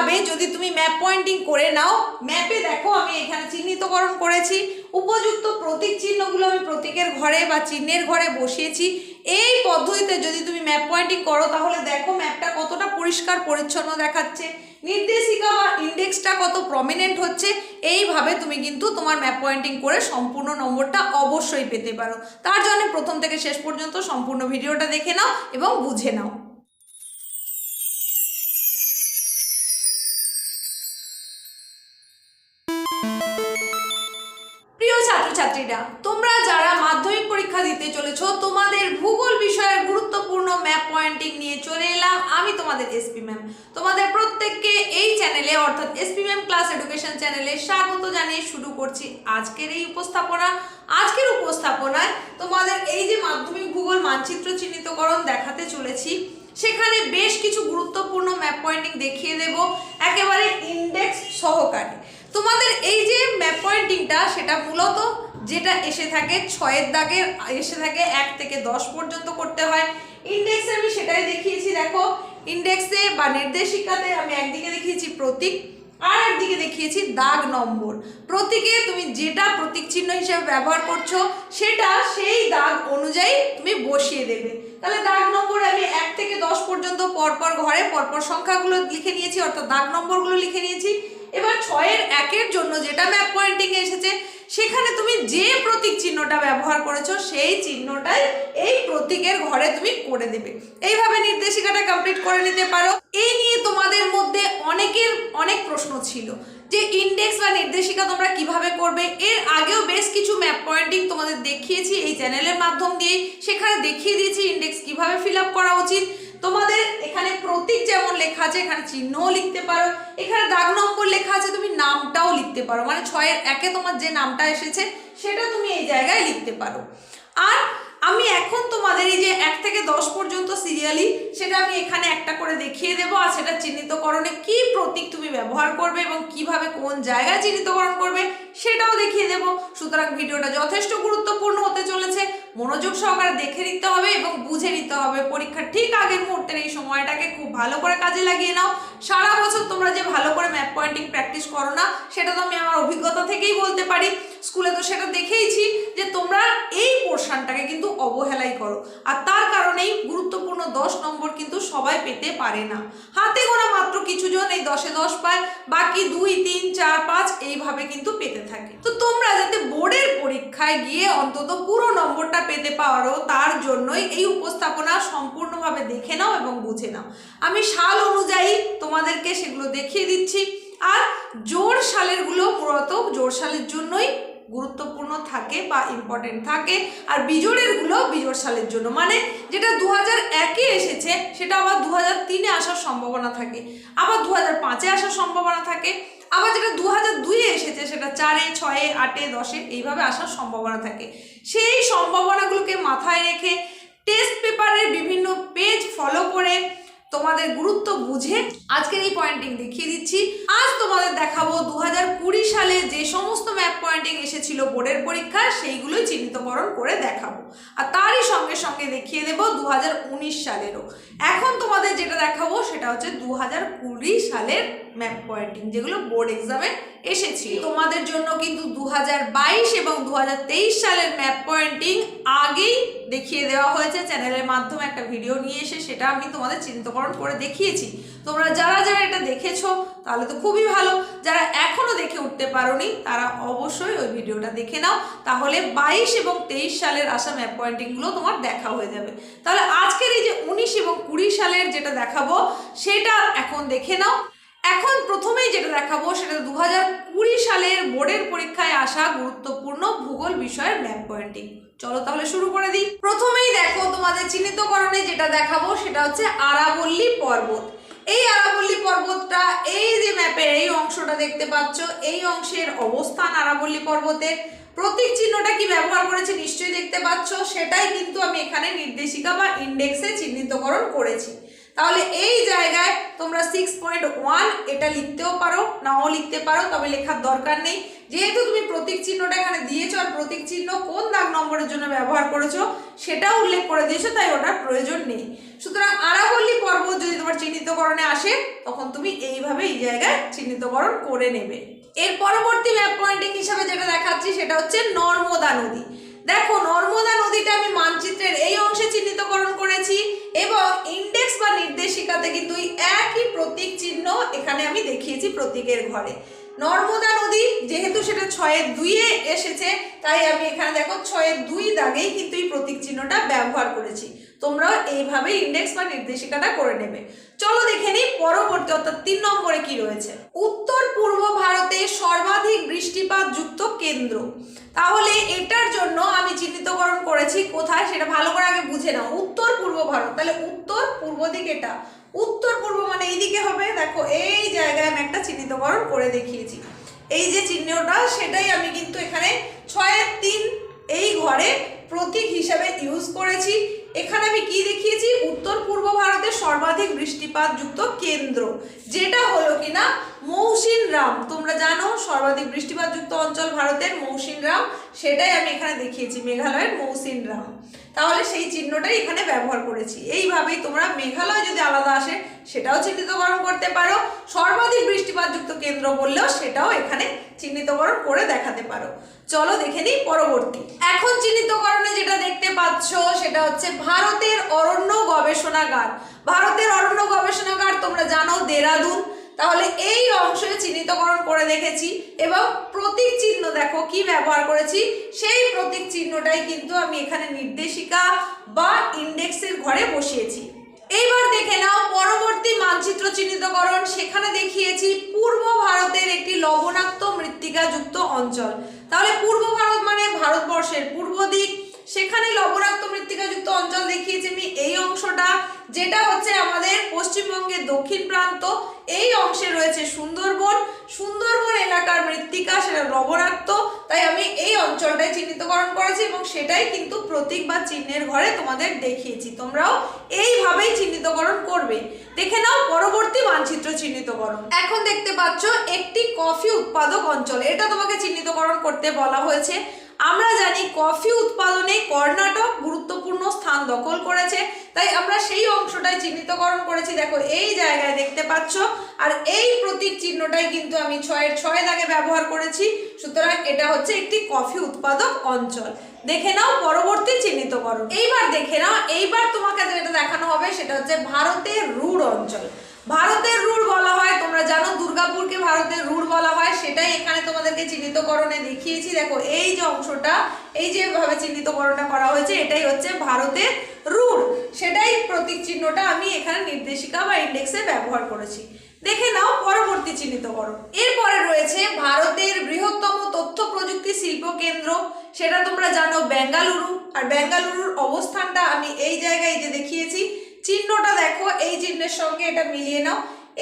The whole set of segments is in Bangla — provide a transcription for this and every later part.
এইভাবে যদি তুমি ম্যাপ পয়েন্টিং করে নাও। ম্যাপে দেখো, আমি এখানে চিহ্নিতকরণ করেছি। উপযুক্ত প্রতীক চিহ্নগুলো আমি প্রতীকের ঘরে বা চিহ্নের ঘরে বসিয়েছি। এই পদ্ধতিতে যদি তুমি ম্যাপ পয়েন্টিং করো, তাহলে দেখো ম্যাপটা কতটা পরিষ্কার, পরিচ্ছন্ন দেখাচ্ছে। নির্দেশিকা বা ইন্ডেক্সটা কত প্রমিনেন্ট হচ্ছে, এইভাবে তুমি কিন্তু তোমার ম্যাপ পয়েন্টিং করে সম্পূর্ণ নম্বরটা অবশ্যই পেতে পারো। তার জন্য প্রথম থেকে শেষ পর্যন্ত সম্পূর্ণ ভিডিওটা দেখে নাও এবং বুঝে নাও। পয়েন্টিং নিয়ে চলে এলাম। আমি তোমাদের এসপি ম্যাম তোমাদের প্রত্যেককে এই চ্যানেলে অর্থাৎ এসপি ম্যাম ক্লাস এডুকেশন চ্যানেলে স্বাগত জানিয়ে শুরু করছি আজকের এই উপস্থাপনা। আজকের উপস্থাপনায় তোমাদের এই যে মাধ্যমিক ভূগোল মানচিত্র চিহ্নিতকরণ দেখাতে চলেছি, সেখানে বেশ কিছু গুরুত্বপূর্ণ ম্যাপ পয়েন্টিং দেখিয়ে দেব। একেবারে ইন্ডেক্স সহকারে। তোমাদের এই যে ম্যাপ পয়েন্টিংটা সেটা মূলত যেটা এসে থাকে, ছয়ের দাগের, এসে থাকে এক থেকে দশ পর্যন্ত করতে হয়। ইন্ডেক্সে দেখো ইন্ডেক্সে বা নির্দেশিকাতে আমি একদিকে দেখিয়েছি প্রতীক, আর একদিকে দেখিয়েছি দাগ নম্বর। প্রতীকে তুমি যেটা প্রতীক চিহ্ন হিসেবে ব্যবহার করছ, সেটা সেই দাগ অনুযায়ী তুমি বসিয়ে দেবে। তাহলে দাগ নম্বর আমি এক থেকে দশ পর্যন্ত পরপর ঘরে পরপর সংখ্যাগুলো লিখে নিয়েছি, অর্থাৎ দাগ নম্বরগুলো লিখে নিয়েছি। এবার ছয়ের একের জন্য যেটা ম্যাপ পয়েন্টিং এসেছে সেখানে তুমি যে প্রতীক চিহ্নটা ব্যবহার করেছ, সেই চিহ্নটাই এই প্রতীকের ঘরে তুমি করে দেবে। এইভাবে নির্দেশিকাটা কমপ্লিট করে নিতে পারো। এই নিয়ে তোমাদের মধ্যে অনেকের অনেক প্রশ্ন ছিল যে ইন্ডেক্স বা নির্দেশিকা তোমরা কীভাবে করবে? এর আগেও বেশ কিছু ম্যাপ পয়েন্টিং তোমাদের দেখিয়েছি এই চ্যানেলের মাধ্যম দিয়ে সেখানে দেখিয়ে দিয়েছি ইন্ডেক্স কীভাবে ফিল করা উচিত। তোমাদের এখানে প্রতীক যেমন লেখা আছে, এখানে চিহ্নও লিখতে পারো। এখানে দাগ নম্বর লেখা আছে, তুমি নামটাও লিখতে পারো। মানে ছয়ের একে তোমার যে নামটা এসেছে, সেটা তুমি এই জায়গায় লিখতে পারো। আর আমি এখন তোমাদের এই যে এক থেকে দশ পর্যন্ত সিরিয়ালি সেটা আমি এখানে একটা করে দেখিয়ে দেবো, আর সেটা চিহ্নিতকরণে কি প্রতীক তুমি ব্যবহার করবে এবং কীভাবে কোন জায়গায় চিহ্নিতকরণ করবে, সেটাও দেখিয়ে দেবো। সুতরাং ভিডিওটা যথেষ্ট গুরুত্বপূর্ণ হতে চলেছে। মনোযোগ সহকারে দেখে নিতে হবে এবং বুঝে নিতে হবে। পরীক্ষার ঠিক আগের মুহূর্তের এই সময়টাকে খুব ভালো করে কাজে লাগিয়ে নাও। সারা বছর তোমরা যে ভালো করে ম্যাপ পয়েন্টিং প্র্যাকটিস করো না, সেটা তো আমি আমার অভিজ্ঞতা থেকেই বলতে পারি। স্কুলে তো সেটা দেখেইছি যে তোমরা এই পোর্শনটাকে কিন্তু অবহেলাই করো। আর তার কারণেই গুরুত্বপূর্ণ দশ নম্বর কিন্তু সবাই পেতে পারে না। হাতে গোনা মাত্র কিছু জন এই দশে দশ পায়, বাকি দুই, তিন, চার, পাঁচ এইভাবে কিন্তু পেতে থাকে। তো তোমরা বোর্ডের পরীক্ষায় গিয়ে অন্তত পুরো নম্বরটা পেতে পারো, তার জন্যই এই উপস্থাপনা সম্পূর্ণভাবে দেখে নাও এবং বুঝে নাও। আমি সাল অনুযায়ী তোমাদেরকে সেগুলো দেখিয়ে দিচ্ছি। আর জোর সালেরগুলো মূলত জোর সালের জন্যই গুরুত্বপূর্ণ থাকে বা ইম্পর্টেন্ট থাকে। আর বিজোড়েরগুলো বিজোড় সালের জন্য। মানে যেটা দু হাজার একে এসেছে, সেটা আবার দু হাজার তিনে আসার সম্ভাবনা থাকে। আবার দু হাজার পাঁচে আসার সম্ভাবনা থাকে। আবার যেটা দু হাজার দুইয়ে এসেছে, সেটা চারে, ছয়ে, আটে, দশে, এইভাবে আসার সম্ভাবনা থাকে। সেই সম্ভাবনাগুলোকে মাথায় রেখে টেস্ট পেপারের বিভিন্ন পেজ ফলো করে তোমাদের গুরুত্ব বুঝে আজকের এই পয়েন্টিং দেখিয়ে দিচ্ছি। আজ তোমাদের দেখাবো দু হাজার কুড়ি সালে যে সমস্ত ম্যাপ পয়েন্টিং এসেছিল বোর্ডের পরীক্ষা সেইগুলোই চিহ্নিতকরণ করে দেখাবো। আর তারই সঙ্গে সঙ্গে দেখিয়ে দেবো দু হাজার উনিশ সালেরও। এখন তোমাদের যেটা দেখাবো, সেটা হচ্ছে দু হাজার কুড়ি সালের ম্যাপ পয়েন্টিং যেগুলো বোর্ড এক্সামে এসেছিল। তোমাদের জন্য কিন্তু দু হাজার বাইশ এবং দু হাজার তেইশ সালের ম্যাপ পয়েন্টিং আগেই দেখিয়ে দেওয়া হয়েছে। চ্যানেলের মাধ্যমে একটা ভিডিও নিয়ে এসে সেটা আমি তোমাদের চিহ্নিতকরণ করে দেখিয়েছি। তোমরা যারা যারা এটা দেখেছ, তাহলে তো খুবই ভালো। যারা এখনও দেখে উঠতে পারোনি, তারা অবশ্যই ওই ভিডিওটা দেখে নাও। তাহলে বাইশ এবং তেইশ সালের আসা ম্যাপ পয়েন্টিংগুলো তোমার দেখা হয়ে যাবে। তাহলে আজকের এই যে উনিশ এবং কুড়ি সালের যেটা দেখাবো, সেটা এখন দেখে নাও। এখন প্রথমেই যেটা দেখাবো সেটা দু হাজার কুড়ি সালের বোর্ডের পরীক্ষায় আসা গুরুত্বপূর্ণ ভূগোল বিষয়ের ম্যাপ পয়েন্টিং। চলো তাহলে শুরু করে দিই। প্রথমেই দেখো তোমাদের চিহ্নিতকরণে যেটা দেখাবো সেটা হচ্ছে আরাবল্লী পর্বত। এই আরাবল্লী পর্বতটা, এই যে ম্যাপের এই অংশটা দেখতে পাচ্ছ, এই অংশের অবস্থান আরাবল্লী পর্বতের। প্রতীক চিহ্নটা কি ব্যবহার করেছে নিশ্চয়ই দেখতে পাচ্ছ, সেটাই কিন্তু আমি এখানে নির্দেশিকা বা ইন্ডেক্সে চিহ্নিতকরণ করেছি। তাহলে এই জায়গায় তোমরা সিক্স পয়েন্ট ওয়ান এটা লিখতেও পারো, নাও লিখতে পারো, তবে লেখার দরকার নেই। যেহেতু তুমি প্রতীক চিহ্নটা এখানে দিয়েছ আর প্রতীক চিহ্ন কোন দাগ নম্বরের জন্য ব্যবহার করেছ, সেটা উল্লেখ করে দিয়েছ, তাই ওটার প্রয়োজন নেই। সুতরাং আরাবল্লী পর্বত যদি তোমার চিহ্নিতকরণে আসে, তখন তুমি এইভাবে এই জায়গায় চিহ্নিতকরণ করে নেবে। এর পরবর্তী ম্যাপ পয়েন্টিং হিসাবে যেটা দেখাচ্ছি, সেটা হচ্ছে নর্মদা নদী। দেখো, নর্মদা নদীটা আমি মানচিত্রের এই অংশে চিহ্নিতকরণ করেছি এবং ইন্ডেক্স বা নির্দেশিকাতে কিন্তু এই একই প্রতীক চিহ্ন এখানে আমি দেখিয়েছি প্রতীকের ঘরে। নর্মদা নদী যেহেতু সেটা ছয়ের দুইয়ে এসেছে, তাই আমি এখানে দেখো ছয়ের দুই দাগেই কিন্তু এই প্রতীক চিহ্নটা ব্যবহার করেছি। তোমরাও এইভাবে ইন্ডেক্স বা নির্দেশিকাটা করে নেবে। চলো দেখে নিই পরবর্তী, অর্থাৎ তিন নম্বরে কি রয়েছে? উত্তর পূর্ব ভারতে সর্বাধিক বৃষ্টিপাত যুক্ত কেন্দ্র। তাহলে এটার জন্য আমি চিহ্নিতকরণ করেছি কোথায়? সেটা ভালো করে আগে বুঝে নাও। উত্তর পূর্ব ভারত। তাহলে উত্তর পূর্ব দিক এটা। উত্তর পূর্ব মানে এইদিকে হবে। দেখো, এই জায়গায় আমি একটা চিহ্নিতকরণ করে দেখিয়েছি। এই যে চিহ্নটা, সেটাই আমি কিন্তু এখানে ছয়ের তিন এই ঘরে প্রতীক হিসাবে ইউজ করেছি। এখানে আমি কি দেখিয়েছি? উত্তর পূর্ব ভারতের সর্বাধিক বৃষ্টিপাত যুক্ত কেন্দ্র, যেটা হলো কিনা মৌসিন রাম। তোমরা জানো সর্বাধিক বৃষ্টিপাত যুক্ত অঞ্চল ভারতের মৌসিন রাম, সেটাই আমি এখানে দেখিয়েছি, মেঘালয়ের মৌসিন রাম। তাহলে সেই চিহ্নটাই এখানে ব্যবহার করেছি। এইভাবেই তোমরা মেঘালয় যদি আলাদা আসে, সেটাও চিহ্নিতকরণ করতে পারো। সর্বাধিক বৃষ্টিপাত যুক্ত কেন্দ্র বললেও সেটাও এখানে চিহ্নিতকরণ করে দেখাতে পারো। চলো দেখে নিই পরবর্তী। এখন চিহ্নিতকরণে সেটা হচ্ছে ভারতের অরণ্য গবেষণাগার। ভারতের অরণ্য গবেষণাগার তোমরা জানো দেরাদুন। তাহলে এই অংশে চিহ্নিতকরণ করে দেখেছি এবং প্রতীক চিহ্ন দেখো কি ব্যবহার করেছি? সেই প্রতীক চিহ্নটাই কিন্তু আমি এখানে নির্দেশিকা বা ইন্ডেক্সের ঘরে বসিয়েছি। এইবার দেখে নাও পরবর্তী মানচিত্র চিহ্নিতকরণ। সেখানে দেখিয়েছি পূর্ব ভারতের একটি লবণাক্ত মৃত্তিকা যুক্ত অঞ্চল। তাহলে পূর্ব ভারত মানে ভারতবর্ষের পূর্ব দিক সেখানে লবণাক্ত মৃত্তিকাযুক্ত অঞ্চল দেখিয়েছি আমি এই অংশটা, যেটা হচ্ছে আমাদের পশ্চিমবঙ্গের দক্ষিণ প্রান্ত। এই অংশে রয়েছে সুন্দরবন। সুন্দরবন এলাকার মৃত্তিকা সেটা লবণাক্ত। তাই আমি এই অঞ্চলটাই চিহ্নিতকরণ করেছি এবং সেটাই কিন্তু প্রতীক বা চিহ্নের ঘরে তোমাদের দেখিয়েছি। তোমরাও এইভাবেই চিহ্নিতকরণ করবে। দেখে নাও পরবর্তী মানচিত্র চিহ্নিতকরণ। এখন দেখতে পাচ্ছ একটি কফি উৎপাদক অঞ্চল। এটা তোমাকে চিহ্নিতকরণ করতে বলা হয়েছে। আমরা জানি কফি উৎপাদনে কর্ণাটক গুরুত্বপূর্ণ স্থান দখল করেছে, তাই আমরা সেই অংশটাই চিহ্নিতকরণ করেছি। দেখো, এই জায়গায় দেখতে পাচ্ছ, আর এই প্রতীক চিহ্নটাই কিন্তু আমি ছয়ের ছয় দাগে ব্যবহার করেছি। সুতরাং এটা হচ্ছে একটি কফি উৎপাদক অঞ্চল। দেখে নাও পরবর্তী চিহ্নিতকরণ। এইবার দেখে নাও, এইবার তোমাকে যেটা দেখানো হবে, সেটা হচ্ছে ভারতের রুড় অঞ্চল। ভারতের রুড় বলা হয়, তোমরা জানো দুর্গাপুরকে ভারতের রুড় বলা হয়, সেটাই এখানে তোমাদেরকে চিহ্নিতকরণে দেখিয়েছি। দেখো, এই যে অংশটা, এই যে ভাবে চিহ্নিতকরণটা করা হয়েছে, এটাই হচ্ছে ভারতের রুড়। সেটাই প্রতীক চিহ্নটা আমি এখানে নির্দেশিকা বা ইন্ডেক্সে ব্যবহার করেছি। দেখে নাও পরবর্তী চিহ্নিতকরণ। এরপরে রয়েছে ভারতের বৃহত্তম তথ্য প্রযুক্তি শিল্প কেন্দ্র। সেটা তোমরা জানো বেঙ্গালুরু। আর বেঙ্গালুরুর অবস্থানটা আমি এই জায়গায় যে দেখিয়েছি চিহ্নটা দেখো, এই চিহ্নের সঙ্গে এটা মিলিয়ে নাও।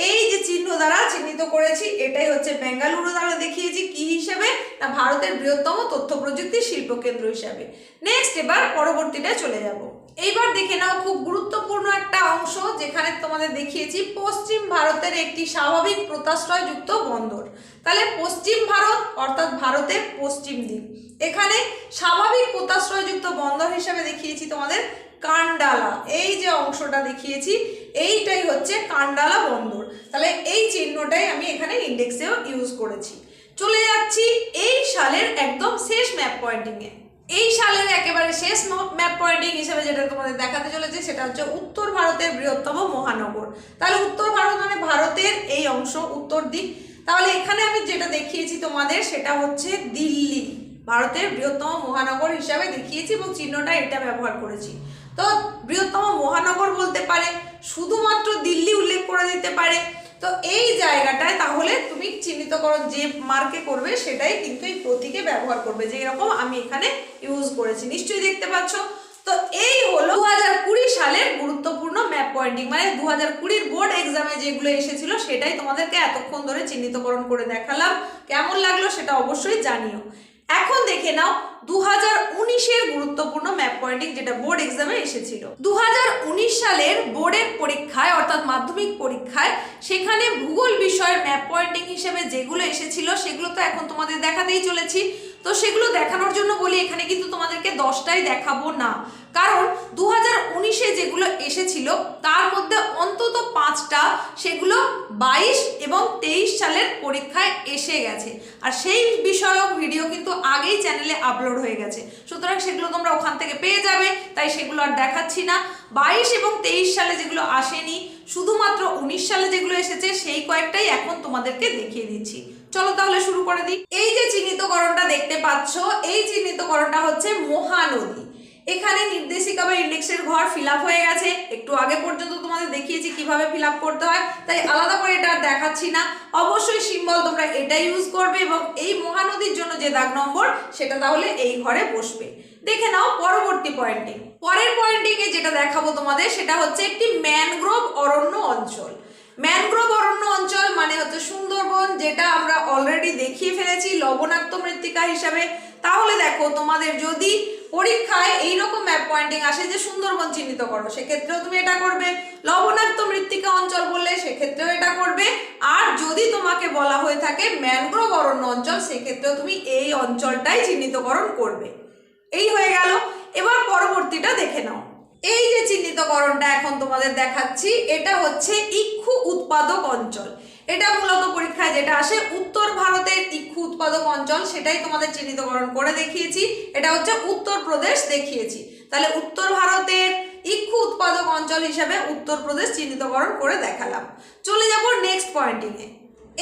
এই যে চিহ্ন দ্বারা চিহ্নিত করেছি, এটাই হচ্ছে বেঙ্গালুরু দ্বারা দেখিয়েছি কি হিসেবে? না, ভারতের বৃহত্তম তথ্য প্রযুক্তি শিল্প কেন্দ্র হিসাবে। নেক্সট এবার পরবর্তীটা চলে যাব। এইবার দেখে নাও খুব গুরুত্বপূর্ণ একটা অংশ, যেখানে তোমাদের দেখিয়েছি, পশ্চিম ভারতের একটি স্বাভাবিক প্রতাশ্রয়যুক্ত বন্দর। তাহলে পশ্চিম ভারত, অর্থাৎ ভারতের পশ্চিম দিক। এখানে স্বাভাবিক প্রতাশ্রয়যুক্ত বন্দর হিসাবে দেখিয়েছি তোমাদের কান্ডালা এই যে অংশটা দেখিয়েছি, এইটাই হচ্ছে কান্ডালা বন্দর। তাহলে এই চিহ্নটাই আমি এখানে ইন্ডেক্সেও ইউজ করেছি। চলে যাচ্ছি এই সালের একদম শেষ ম্যাপ পয়েন্টিংয়ে এই সালের একেবারে শেষ ম্যাপ পয়েন্টিং হিসেবে যেটা তোমাদের দেখাতে চলেছে, সেটা হচ্ছে উত্তর ভারতের বৃহত্তম মহানগর। তাহলে উত্তর ভারত মানে ভারতের এই অংশ, উত্তর দিক। তাহলে এখানে আমি যেটা দেখিয়েছি তোমাদের, সেটা হচ্ছে দিল্লি। ভারতের বৃহত্তম মহানগর হিসাবে দেখিয়েছি এবং চিহ্নটা এটা ব্যবহার করেছি। তো বৃহত্তম মহানগর বলতে পারে, শুধুমাত্র দিল্লি উল্লেখ করে দিতে পারে। তো এই জায়গাটায় তাহলে তুমি চিহ্নিতকরণ যে মার্কে করবে, সেটাই কিন্তু এই প্রতীকে ব্যবহার করবে, যে এরকম আমি এখানে ইউজ করেছি। নিশ্চয়ই দেখতে পাচ্ছ? তো এই হলো দু হাজার কুড়ি সালের গুরুত্বপূর্ণ ম্যাপ পয়েন্টিং মানে দু হাজার কুড়ির বোর্ড এক্সামে যেগুলো এসেছিল, সেটাই তোমাদেরকে এতক্ষণ ধরে চিহ্নিতকরণ করে দেখালাম। কেমন লাগল সেটা অবশ্যই জানিও। এখন দেখে নাও দু হাজার উনিশের গুরুত্বপূর্ণ ম্যাপ পয়েন্টিং যেটা বোর্ড এক্সামে এসেছিল। দু হাজার উনিশ সালের বোর্ডের পরীক্ষায়, অর্থাৎ মাধ্যমিক পরীক্ষায়, সেখানে ভূগোল বিষয়ের ম্যাপ পয়েন্টিং হিসেবে যেগুলো এসেছিল, সেগুলো তো এখন তোমাদের দেখাতেই চলেছি। তো সেগুলো দেখানোর জন্য বলি, এখানে কিন্তু তোমাদেরকে দশটাই দেখাবো না। কারণ দু হাজার উনিশে যেগুলো এসেছিল, তার মধ্যে অন্তত পাঁচটা সেগুলো বাইশ এবং তেইশ সালের পরীক্ষায় এসে গেছে। আর সেই বিষয়ক ভিডিও কিন্তু আগেই চ্যানেলে আপলোড হয়ে গেছে। সুতরাং সেগুলো তোমরা ওখান থেকে পেয়ে যাবে, তাই সেগুলো আর দেখাচ্ছি না। বাইশ এবং তেইশ সালে যেগুলো আসেনি, শুধুমাত্র উনিশ সালে যেগুলো এসেছে, সেই কয়েকটাই এখন তোমাদেরকে দেখিয়ে দিচ্ছি। চলো তাহলে শুরু করে দিই। এই যে চিহ্নিতকরণটা দেখতে পাচ্ছ, এই চিহ্নিতকরণটা হচ্ছে মহানদী। এখানে নির্দেশিকা বা ইন্ডেক্সের ঘর ফিল হয়ে গেছে। একটু আগে পর্যন্ত তোমাদের দেখিয়েছি কীভাবে ফিল করতে হয়, তাই আলাদা করে এটা আর দেখাচ্ছি না। অবশ্যই সিম্বল তোমরা এটা ইউজ করবে এবং এই মহানদীর জন্য যে দাগ নম্বর, সেটা তাহলে এই ঘরে বসবে। দেখে নাও পরবর্তী পয়েন্টিং। পরের পয়েন্টিং এ যেটা দেখাবো তোমাদের, সেটা হচ্ছে একটি ম্যানগ্রোভ অরণ্য অঞ্চল। ম্যানগ্রোভ অরণ্য অঞ্চল মানে হচ্ছে সুন্দরবন, যেটা আমরা অলরেডি দেখিয়ে ফেলেছি লবণাক্ত মৃত্তিকা হিসাবে। তাহলে দেখো তোমাদের যদি পরীক্ষায় এইরকম ম্যাপ পয়েন্টিং আসে যে সুন্দরবন চিহ্নিত করো, সেক্ষেত্রেও তুমি এটা করবে। লবণাক্ত মৃত্তিকা অঞ্চল বললে সেক্ষেত্রেও এটা করবে। আর যদি তোমাকে বলা হয়ে থাকে ম্যানগ্রোভ অরণ্য অঞ্চল, সেক্ষেত্রেও তুমি এই অঞ্চলটাই চিহ্নিতকরণ করবে। এই হয়ে গেল। এবার পরবর্তীটা দেখে নাও। এই যে চিহ্নিতকরণটা এখন তোমাদের দেখাচ্ছি, এটা হচ্ছে ইক্ষু উৎপাদক অঞ্চল। এটা মূলত পরীক্ষায় যেটা আসে, উত্তর ভারতের ইক্ষু উৎপাদক অঞ্চল, সেটাই তোমাদের চিহ্নিতকরণ করে দেখিয়েছি। এটা হচ্ছে উত্তরপ্রদেশ দেখিয়েছি। তাহলে উত্তর ভারতের ইক্ষু উৎপাদক অঞ্চল হিসাবে উত্তরপ্রদেশ চিহ্নিতকরণ করে দেখালাম। চলে যাব নেক্সট পয়েন্টিং এ।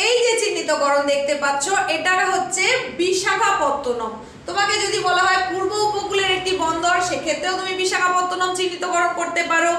এই যে চিহ্নিতকরণ দেখতে পাচ্ছ এটা হচ্ছে বিশাখাপত্তনম। তোমাকে যদি বলা হয় পূর্ব উপকূলের একটি বন্দর, সেক্ষেত্রেও তুমি বিশাখাপত্তনম চিহ্নিতকরণ করতে পারো।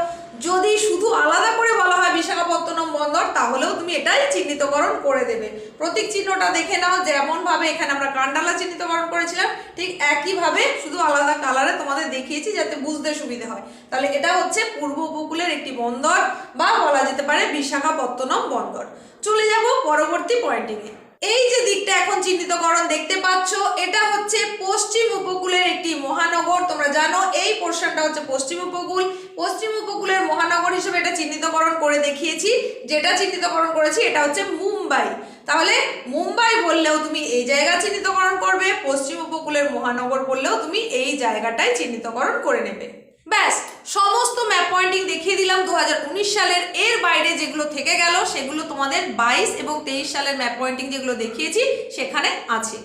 যদি শুধু আলাদা করে বলা হয় বিশাখাপত্তনম বন্দর, তাহলেও তুমি এটাই চিহ্নিতকরণ করে দেবে। প্রতীক চিহ্নটা দেখে নাও যেমনভাবে এখানে আমরা কান্ডালা চিহ্নিতকরণ করেছিলাম, ঠিক একইভাবে শুধু আলাদা কালারে তোমাদের দেখিয়েছি যাতে বুঝতে সুবিধা হয়। তাহলে এটা হচ্ছে পূর্ব উপকূলের একটি বন্দর বা বলা যেতে পারে বিশাখাপত্তনম বন্দর। চলে যাব পরবর্তী পয়েন্টিংয়ে এই যে দিকটা এখন চিহ্নিতকরণ দেখতে পাচ্ছ, এটা হচ্ছে পশ্চিম উপকূলের একটি মহানগর, তোমরা জানো, এই পোর্শনটা হচ্ছে পশ্চিম উপকূল। পশ্চিম উপকূলের মহানগর হিসেবে এটা চিহ্নিতকরণ করে দেখিয়েছি। যেটা চিহ্নিতকরণ করেছি, এটা হচ্ছে মুম্বাই। তাহলে মুম্বাই বললেও তুমি এই জায়গা চিহ্নিতকরণ করবে, পশ্চিম উপকূলের মহানগর বললেও তুমি এই জায়গাটাই চিহ্নিতকরণ করে নেবে। ব্যাস, সমস্ত ম্যাপ পয়েন্টিং দেখিয়ে দিলাম দু হাজার উনিশ সালের। এর বাইরে যেগুলো থেকে গেল, সেগুলো তোমাদের বাইশ এবং তেইশ সালের ম্যাপ পয়েন্টিং যেগুলো দেখিয়েছি, সেখানে আছে।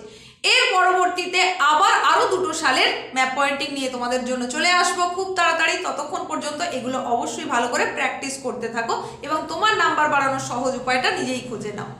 এর পরবর্তীতে আবার আরও দুটো সালের ম্যাপ পয়েন্টিং নিয়ে তোমাদের জন্য চলে আসব। খুব তাড়াতাড়ি, ততক্ষণ পর্যন্ত এগুলো অবশ্যই ভালো করে প্র্যাকটিস করতে থাকো এবং তোমার নাম্বার বাড়ানোর সহজ উপায়টা নিজেই খুঁজে নাও।